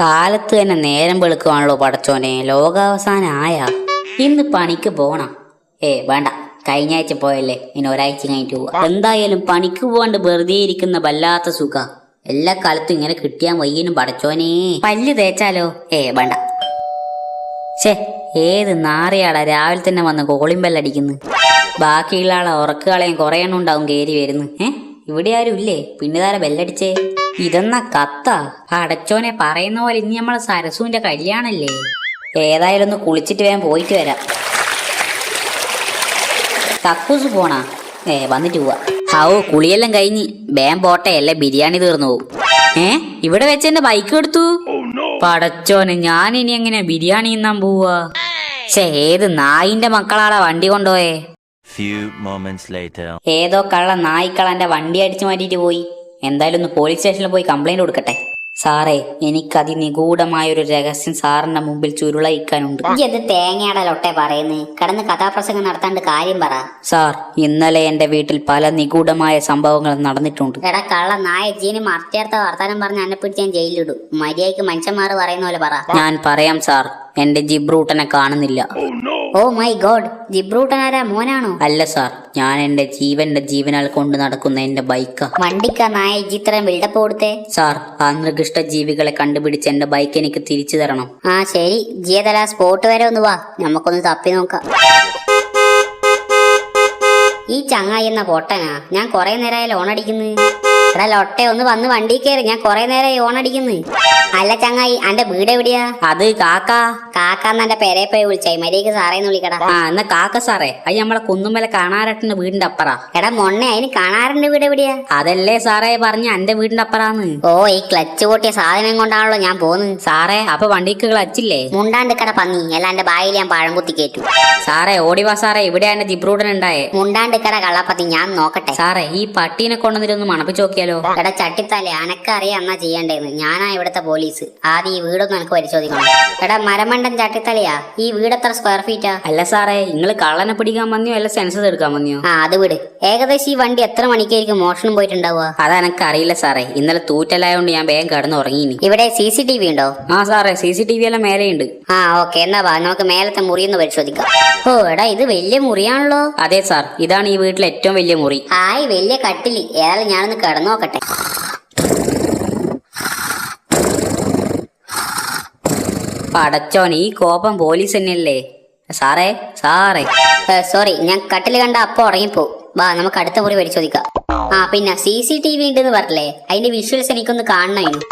കാലത്ത് തന്നെ നേരം വെളുക്കുവാണല്ലോ പടച്ചോനെ. ലോകാവസാനം ആയാ ഇന്ന് പണിക്ക് പോണം. ഏ വേണ്ട. കഴിഞ്ഞ ആഴ്ച പോയല്ലേ. ഇനി ഒരാഴ്ച കഴിഞ്ഞിട്ട് പോവാ. എന്തായാലും പണിക്ക് പോകാണ്ട് വെറുതെ ഇരിക്കുന്ന വല്ലാത്ത സുഖ. എല്ലാ കാലത്തും ഇങ്ങനെ കിട്ടിയാൻ വയ്യനും പടച്ചോനെ. പല്ല് തേച്ചാലോ? ഏ വേണ്ട. ഛേ ഏത് നാറിയാടാ രാവിലെ തന്നെ വന്ന് കോളിമ്പല്ലടിക്കുന്നു ബാക്കിയുള്ള ആളെ ഉറക്കുകളെയും കുറേ എണ്ണം ഉണ്ടാവും കയറി വരുന്നു. ഏ ഇവിടെ ആരും ഇല്ലേ പിന്നുതാര ബെല്ലടിച്ചേ? ഇതെന്നാ കത്ത. അടച്ചോനെ പറയുന്ന പോലെ ഇനി നമ്മളെ സരസുവിന്റെ കല്യാണല്ലേ? ഏതായാലും ഒന്ന് കുളിച്ചിട്ട് വേഗം പോയിട്ട് വരാം. കക്കൂസ് പോണാ? ഏ വന്നിട്ട് പോവാ. ഹൗ കുളിയെല്ലാം കഴിഞ്ഞ് വേഗം പോട്ടെ അല്ലെ ബിരിയാണി തീർന്നു പോവും ഏ ഇവിടെ വെച്ച് എന്റെ ബൈക്ക് എടുത്തു? പടച്ചോനെ ഞാൻ ഇനി എങ്ങനെ ബിരിയാണി തിന്നാൻ പോവാ? ഛേ ഏത് നായിന്റെ മക്കളാടാ വണ്ടി കൊണ്ടുപോയേ. ഏതോ കള്ള നായിക്കളന്റെ വണ്ടി അടിച്ചു മാറ്റിട്ട് പോയി. എന്തായാലും ഒന്ന് പോലീസ് സ്റ്റേഷനിൽ പോയി കംപ്ലൈന്റ് കൊടുക്കട്ടെ. സാറേ എനിക്ക് അതിനിഗൂഢമായ ഒരു രഹസ്യം സാറിന്റെ മുമ്പിൽ ചുരുളയിക്കാനുണ്ട് അത് തേങ്ങയുടെ ലൊട്ടെ പറയുന്നേ? കടന്ന് കഥാപ്രസംഗം നടത്താണ്ട് കാര്യം പറ. സാർ ഇന്നലെ എന്റെ വീട്ടിൽ പല നിഗൂഢമായ സംഭവങ്ങൾ നടന്നിട്ടുണ്ട്. എടാ കള്ള നായ ജീന് മർത്തിയർത്ഥ വർത്താനം പറഞ്ഞ് എന്നെ പിടിച്ച് ഞാൻ ജയിലിലിടും. മര്യാദയ്ക്ക് മനുഷ്യന്മാർ പറയുന്ന പോലെ പറ. ഞാൻ പറയാം സാർ എന്റെ ജിബ്രൂട്ടനെ കാണുന്നില്ല. ഓ മൈ ഗോഡ് ജിബ്രൂട്ടൻ ആരാ മോനാണോ അല്ല സാർ ഞാൻ എന്റെ ജീവന്റെ ജീവനാൽ കൊണ്ട് നടക്കുന്ന എന്റെ ബൈക്ക്. വണ്ടിക്ക നായ ഇത്രയും ബിൽഡപ്പ് കൊടുത്തേ സാർ ആ നികൃഷ്ട ജീവികളെ കണ്ടുപിടിച്ച് എന്റെ ബൈക്ക് എനിക്ക് തിരിച്ചു തരണം. ആ ശരി. ജിയതല സ്പോട്ട് വരെ ഒന്ന് വാ. നമുക്കൊന്ന് തപ്പി നോക്കാം. ഈ ചങ്ങായി എന്ന പൊട്ടനാ. ഞാൻ കൊറേ നേരമായി ലോൺ അടിക്കുന്നു. എടാ ലൊട്ടെ ഒന്ന് വന്ന് വണ്ടി കയറി. ഞാൻ കൊറേ നേരമായി ഓൺ അടിക്കുന്നു അല്ല ചങ്ങായി അന്റെ വീട് എവിടെയാ? അത് കാക്ക. കാക്കാന്ന് എന്റെ പെരേ പോയി വിളിച്ചായി മര്യാദയ്ക്ക് സാറേന്ന് വിളിക്കടാ. ആ എന്നാ കാക്ക സാറേ അത് നമ്മളെ കുന്നുമല കാണാരട്ടന്റെ വീടിന്റെ അപ്പറാ. എടാ മൊണ്ണെ അതിന് കാണാരന്റെ വീട് എവിടെയാ? അതല്ലേ സാറേ പറഞ്ഞ എന്റെ വീടിന്റെ അപ്പറാന്ന്. ഓ ഈ ക്ലച്ച് പൊട്ടിയ സാധനം കൊണ്ടാണല്ലോ ഞാൻ പോന്ന്. സാറേ അപ്പൊ വണ്ടിക്ക് ക്ലച്ചില്ലേ? മുണ്ടാണ്ട് കട പന്നി എന്റെ ബായിൽ ഞാൻ പഴം കുത്തി കേറ്റു സാറേ ഓടിവാ സാറേ ഇവിടെ എന്റെ ജിബ്രൂടൻ ഉണ്ടായേ. മുണ്ടാണ്ട് കട കള്ളപ്പത്തി ഞാൻ നോക്കട്ടെ. സാറേ ഈ പട്ടീനെ കൊണ്ടുവന്നിട്ടൊന്ന് മണപ്പിച്ച് നോക്കിയാലോ എടാ ചട്ടിത്താലേ അനക്കറിയാം എന്നാ ചെയ്യണ്ടേന്ന്. ഞാനാ ഇവിടത്തെ പോലീസ്. ആദ്യം ഈ വീടൊന്നും എനിക്ക് പരിശോധിക്കണം. എടാ മരമണ്ടൻ ചട്ടിത്തലയാ? ഈ വീട് എത്ര സ്ക്വയർ ഫീറ്റാ അല്ല സാറേ നിങ്ങൾ കള്ളനെ പിടിക്കാൻ വന്നിയോ അല്ല സെൻസസ് എടുക്കാൻ വന്നിയോ? ആ അത് വിട്. ഏകദേശം ഈ വണ്ടി എത്ര മണിക്കായിരിക്കും മോഷണം പോയിട്ടുണ്ടാവുക? അതെനക്ക് അറിയില്ല സാറേ. ഇന്നലെ തൂറ്റലായോണ്ട് ഞാൻ വേഗം കിടന്ന് ഉറങ്ങീനി ഇവിടെ സി സി ടി വി ഉണ്ടോ? ആ സാറേ സി സി ടി വി എല്ലാം മേലെയുണ്ട്. ആ ഓക്കെ എന്നാ വാ നമുക്ക് മേലത്തെ മുറി ഒന്ന് പരിശോധിക്കാം. ഓ എടാ ഇത് വലിയ മുറിയാണല്ലോ. അതെ സാർ ഇതാണ് ഈ വീട്ടിലെ ഏറ്റവും വലിയ മുറി. ആയി വലിയ കട്ടിൽ. ഏതായാലും ഞാനൊന്ന് കിടന്നു നോക്കട്ടെ. പടച്ചോൻ ഈ കോപം പോലീസ് തന്നെയല്ലേ? സാറേ സാറേ. സോറി ഞാൻ കട്ടിൽ കണ്ട അപ്പൊ ഉറങ്ങിപ്പോ. വാ നമുക്ക് അടുത്ത മുറി പരിശോധിക്കാം. ആ പിന്നെ സി സി ടി വി ഉണ്ടെന്ന് പറഞ്ഞില്ലേ? അതിന്റെ വിഷ്വൽസ് എനിക്കൊന്ന് കാണണമായിരുന്നു.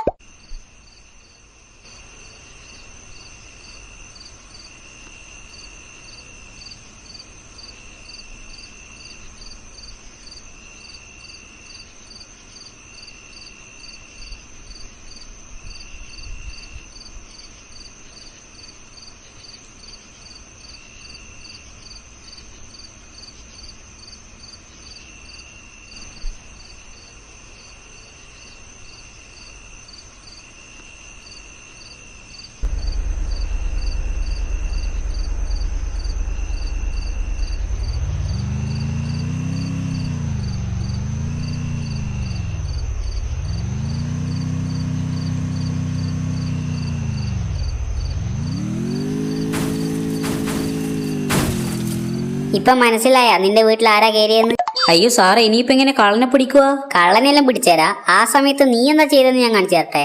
ഇപ്പൊ മനസ്സിലായ നിന്റെ വീട്ടിൽ ആരാ കയറിയെന്ന് അയ്യോ സാറേ ഇനിയിപ്പോ എങ്ങനെ കള്ളനെ പിടിക്കുക? കള്ളനെല്ലാം പിടിച്ചേരാ. ആ സമയത്ത് നീ എന്താ ചെയ്തെന്ന് ഞാൻ കാണിച്ചു തരട്ടെ.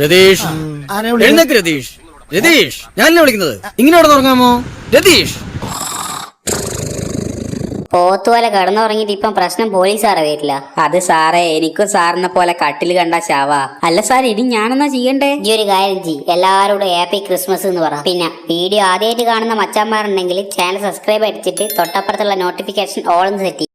രതീഷ്. എഴുന്നേക്ക് രതീഷ്. രതീഷ് ഞാൻ വിളിക്കുന്നത്? ഇങ്ങനെ തുടങ്ങാമോ രതീഷ്. പോത്തുപോലെ കടന്നുറങ്ങിയിട്ട് ഇപ്പം പ്രശ്നം പോലീസ് വരില്ല അത് സാറേ എനിക്കും സാറിനെ പോലെ കട്ടിൽ കണ്ട ശാവാ. അല്ല സാർ ഇനി ഞാനെന്നാ ചെയ്യണ്ടേ? ഈ ഒരു കാര്യം ജി എല്ലാവരോടും ഹാപ്പി ക്രിസ്മസ് എന്ന് പറ. പിന്നെ വീഡിയോ ആദ്യമായിട്ട് കാണുന്ന മച്ചാന്മാരുണ്ടെങ്കിൽ ചാനൽ സബ്സ്ക്രൈബ് അടിച്ചിട്ട് തൊട്ടപ്പുറത്തുള്ള നോട്ടിഫിക്കേഷൻ ഓൾ സെറ്റ്